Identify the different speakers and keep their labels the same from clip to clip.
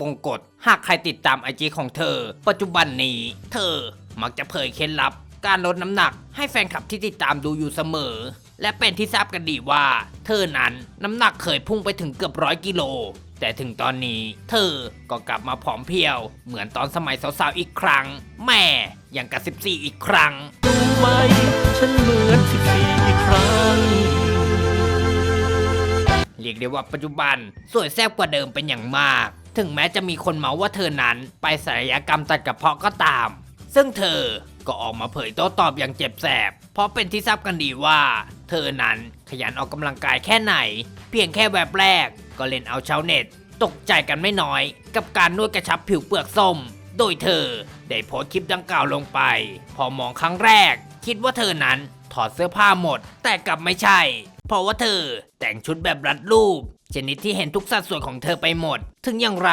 Speaker 1: บงกฎหากใครติดตามไอจีของเธอ ปัจจุบันนี้ เธอมักจะเผยเคล็ดลับ การลดน้ำหนักให้แฟนคลับที่ติดตามดูอยู่เสมอ และเป็นที่ทราบกันดีว่า เธอนั้นน้ำหนักเคยพุ่งไปถึงเกือบร้อยกิโลแต่ถึงตอนนี้เธอก็กลับมาผอมเพรียว เหมือนตอนสมัยสาวๆอีกครั้ง แม่อย่างกับ 14 อีกครั้ง
Speaker 2: รู้ไหมฉันเหมือนสิบสี่อีกครั้ง
Speaker 1: เรียกได้ว่าปัจจุบันสวยแซ่บกว่าเดิมเป็นอย่างมาก ถึงแม้จะมีคนเมาว่าเธอนั้นไปศัลยกรรมตัดกระเพาะก็ตาม ซึ่งเธอก็ออกมาเผยโต้ตอบอย่างเจ็บแสบ เพราะเป็นที่ทราบกันดีว่า เธอนั้นขยันออกกำลังกายแค่ไหน เพียงแค่แวบแรก ก็เล่นเอาชาวเน็ต ตกใจกันไม่น้อย กับการนวดกระชับผิวเปลือกส้ม โดยเธอได้โพสต์คลิปดังกล่าวลงไป พอมองครั้งแรก คิดว่าเธอนั้นถอดเสื้อผ้าหมด แต่กลับไม่ใช่ เพราะว่าเธอแต่งชุดแบบรัดรูป ชนิดที่เห็นทุกสัดส่วนของเธอไปหมด ถึงอย่างไร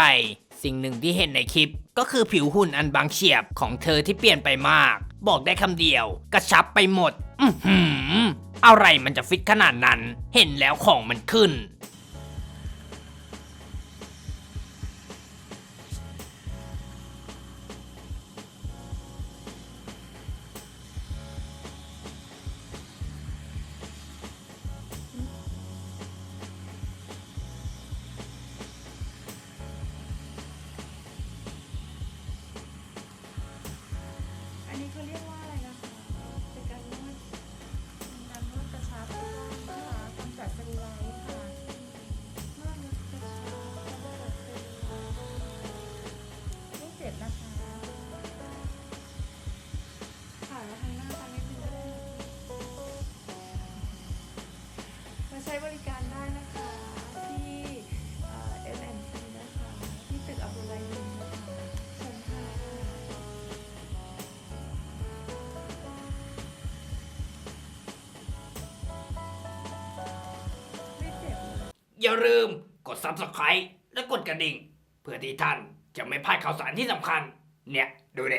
Speaker 1: สิ่งหนึ่งที่เห็นในคลิป ก็คือผิวหุ่นอันบางเฉียบของเธอที่เปลี่ยนไปมาก บอกได้คำเดียว กระชับไปหมด อือหืออะไรมันจะฟิตขนาดนั้น เห็นแล้วของมันขึ้น
Speaker 3: นี้เขาเรียกว่าอะไรนะคะเป็นการนวดการนวดกระชับนะคะกำจัดเซลลูไลท์ค่ะนวดกระชับเซลลูไม่เจ็บนะคะค่ะแล้วทางหน้าทางนิดนึงก็ได้มาใช้บริการได้นะคะ
Speaker 1: อย่าลืมกด subscribe และกดกระดิ่ง เพื่อที่ท่านจะไม่พลาดข่าวสารที่สำคัญ เนี่ย ดูเด